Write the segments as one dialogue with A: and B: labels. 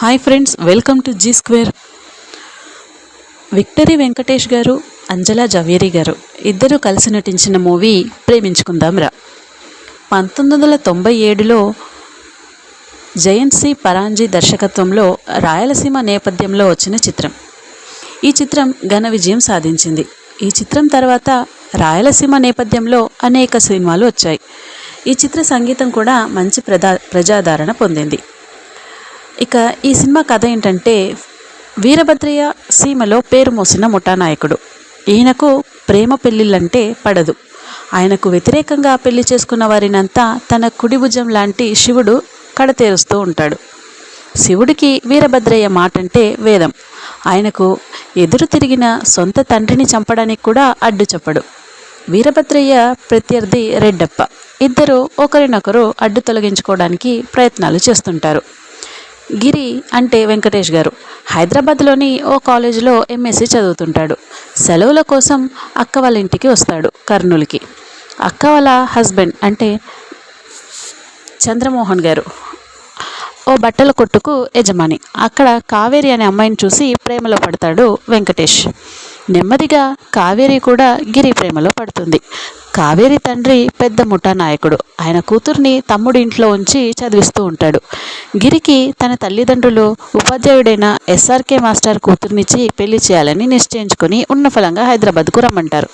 A: Hi friends welcome to Zee square. Victory Venkatesh garu Anjala Zaveri గారు ఇద్దరు కలిసి నటించిన మూవీ ప్రేమించుకుందాం రా. పంతొమ్మిది వందల తొంభై ఏడులో జయంత్ సి పరాంజీ దర్శకత్వంలో రాయలసీమ నేపథ్యంలో వచ్చిన చిత్రం. ఈ చిత్రం ఘన విజయం సాధించింది. ఈ చిత్రం తర్వాత రాయలసీమ నేపథ్యంలో అనేక సినిమాలు వచ్చాయి. ఈ చిత్ర సంగీతం కూడా మంచి ప్రజా ప్రజాదరణ పొందింది. ఇక ఈ సినిమా కథ ఏంటంటే వీరభద్రయ్య సీమలో పేరు మోసిన ముఠానాయకుడు. ఈయనకు ప్రేమ పెళ్ళిళ్ళంటే పడదు. ఆయనకు వ్యతిరేకంగా పెళ్ళి చేసుకున్న వారినంతా తన కుడి భుజం లాంటి శివుడు కడతేరుస్తూ ఉంటాడు. శివుడికి వీరభద్రయ్య మాట అంటే వేదం. ఆయనకు ఎదురు తిరిగిన సొంత తండ్రిని చంపడానికి కూడా అడ్డు చెప్పడు. వీరభద్రయ్య ప్రత్యర్థి రెడ్డప్ప. ఇద్దరు ఒకరినొకరు అడ్డు తొలగించుకోవడానికి ప్రయత్నాలు చేస్తుంటారు. గిరి అంటే వెంకటేష్ గారు. హైదరాబాద్లోని ఓ కాలేజీలో ఎంఎస్సి చదువుతుంటాడు. సెలవుల కోసం అక్క వాళ్ళ ఇంటికి వస్తాడు కర్నూలుకి. అక్క వాళ్ళ హస్బెండ్ అంటే చంద్రమోహన్ గారు. ఓ బట్టల కొట్టుకు యజమాని. అక్కడ కావేరి అనే అమ్మాయిని చూసి ప్రేమలో పడతాడు వెంకటేష్. నెమ్మదిగా కావేరి కూడా గిరి ప్రేమలో పడుతుంది. కావేరి తండ్రి పెద్ద ముఠా నాయకుడు. ఆయన కూతుర్ని తమ్ముడి ఇంట్లో ఉంచి చదివిస్తూ ఉంటాడు. గిరికి తన తల్లిదండ్రులు ఉపాధ్యాయుడైన ఎస్ఆర్కే మాస్టర్ కూతుర్నిచ్చి పెళ్ళి చేయాలని నిశ్చయించుకొని ఉన్న ఫలంగా హైదరాబాద్కు రమ్మంటారు.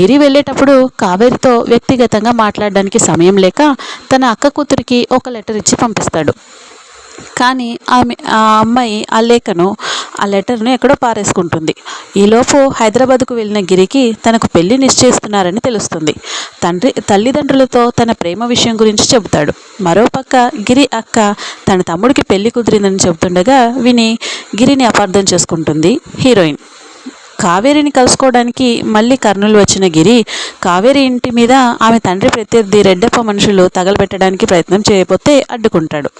A: గిరి వెళ్ళేటప్పుడు కావేరితో వ్యక్తిగతంగా మాట్లాడడానికి సమయం లేక తన అక్క కూతురికి ఒక లెటర్ ఇచ్చి పంపిస్తాడు. కానీ ఆమె ఆ అమ్మాయి ఆ లేఖను ఆ లెటర్ను ఎక్కడో పారేసుకుంటుంది. ఈలోపు హైదరాబాద్కు వెళ్ళిన గిరికి తనకు పెళ్ళి నిశ్చయిస్తున్నారని తెలుస్తుంది. తండ్రి తల్లిదండ్రులతో తన ప్రేమ విషయం గురించి చెబుతాడు. మరోపక్క గిరి అక్క తన తమ్ముడికి పెళ్ళి కుదిరిందని చెబుతుండగా విని గిరిని అపార్థం చేసుకుంటుంది హీరోయిన్. కావేరిని కలుసుకోవడానికి మళ్ళీ కర్నూలు వచ్చిన గిరి కావేరి ఇంటి మీద ఆమె తండ్రి ప్రత్యర్థి రెడ్డప్ప మనుషులు తగలబెట్టడానికి ప్రయత్నం చేయకపోతే అడ్డుకుంటాడు.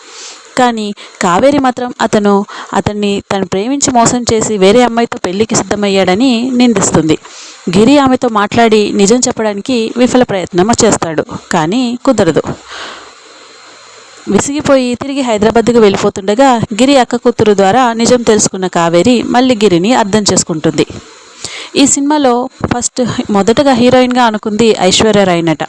A: కానీ కావేరి మాత్రం అతను అతన్ని తను ప్రేమించి మోసం చేసి వేరే అమ్మాయితో పెళ్ళికి సిద్ధమయ్యాడని నిందిస్తుంది. గిరి ఆమెతో మాట్లాడి నిజం చెప్పడానికి విఫల ప్రయత్నం చేస్తాడు కానీ కుదరదు. విసిగిపోయి తిరిగి హైదరాబాద్కు వెళ్ళిపోతుండగా గిరి అక్క కూతురు ద్వారా నిజం తెలుసుకున్న కావేరి మళ్ళీ గిరిని అర్థం చేసుకుంటుంది. ఈ సినిమాలో ఫస్ట్ మొదటగా హీరోయిన్గా అనుకుంది ఐశ్వర్య రాయ్నట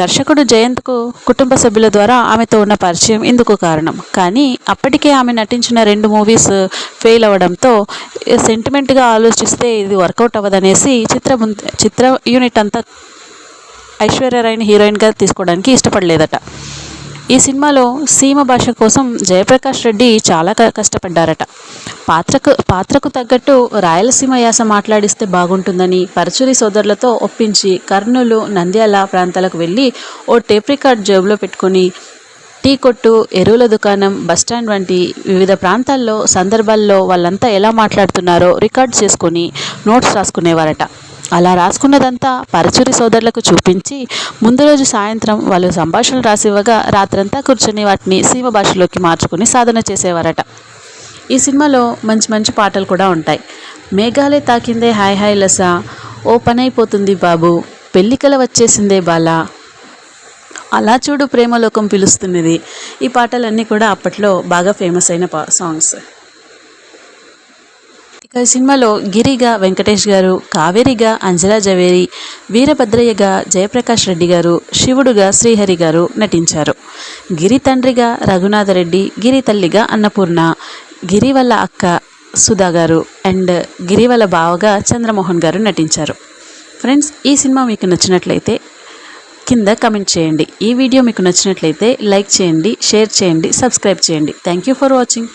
A: దర్శకుడు జయంత్కు కుటుంబ సభ్యుల ద్వారా ఆమెతో ఉన్న పరిచయం ఇందుకు కారణం. కానీ అప్పటికే ఆమె నటించిన రెండు మూవీస్ ఫెయిల్ అవ్వడంతో సెంటిమెంట్గా ఆలోచిస్తే ఇది వర్కౌట్ అవ్వదనేసి చిత్ర చిత్ర యూనిట్ అంతా ఐశ్వర్య రైన్ హీరోయిన్గా తీసుకోవడానికి ఇష్టపడలేదట. ఈ సినిమాలో సీమ భాష కోసం జయప్రకాష్ రెడ్డి చాలా కష్టపడ్డారట. పాత్రకు పాత్రకు తగ్గట్టు రాయలసీమ యాస మాట్లాడిస్తే బాగుంటుందని పరచురి సోదరులతో ఒప్పించి కర్నూలు నంద్యాల ప్రాంతాలకు వెళ్ళి ఓ టేప్ రికార్డ్ జేబులో పెట్టుకొని టీ కొట్టు ఎరువుల దుకాణం బస్టాండ్ వంటి వివిధ ప్రాంతాల్లో సందర్భాల్లో వాళ్ళంతా ఎలా మాట్లాడుతున్నారో రికార్డ్ చేసుకొని నోట్స్ రాసుకునేవారట. అలా రాసుకున్నదంతా పరచూరి సోదరులకు చూపించి ముందు రోజు సాయంత్రం వాళ్ళు సంభాషణలు రాసివ్వగా రాత్రంతా కూర్చొని వాటిని సీమ భాషలోకి మార్చుకొని సాధన చేసేవారట. ఈ సినిమాలో మంచి మంచి పాటలు కూడా ఉంటాయి. మేఘాలే తాకిందే హాయ్ హాయ్ లస ఓ పనైపోతుంది బాబు పెళ్ళికల వచ్చేసిందే బాల. అలా చూడు ప్రేమలోకం పిలుస్తున్నది. ఈ పాటలన్నీ కూడా అప్పట్లో బాగా ఫేమస్ అయిన పా సాంగ్స్. ఈ సినిమాలో గిరిగా వెంకటేష్ గారు కావేరిగా అంజలా జవేరి వీరభద్రయ్యగా జయప్రకాష్ రెడ్డి గారు శివుడుగా శ్రీహరి గారు నటించారు. గిరి తండ్రిగా రఘునాథరెడ్డి గిరి తల్లిగా అన్నపూర్ణ గిరి వల్ల అక్క సుధా గారు అండ్ గిరి వల్ల బావగా చంద్రమోహన్ గారు నటించారు. ఫ్రెండ్స్ ఈ సినిమా మీకు నచ్చినట్లయితే కింద కమెంట్ చేయండి. ఈ వీడియో మీకు నచ్చినట్లయితే లైక్ చేయండి షేర్ చేయండి సబ్స్క్రైబ్ చేయండి. Thank you for watching.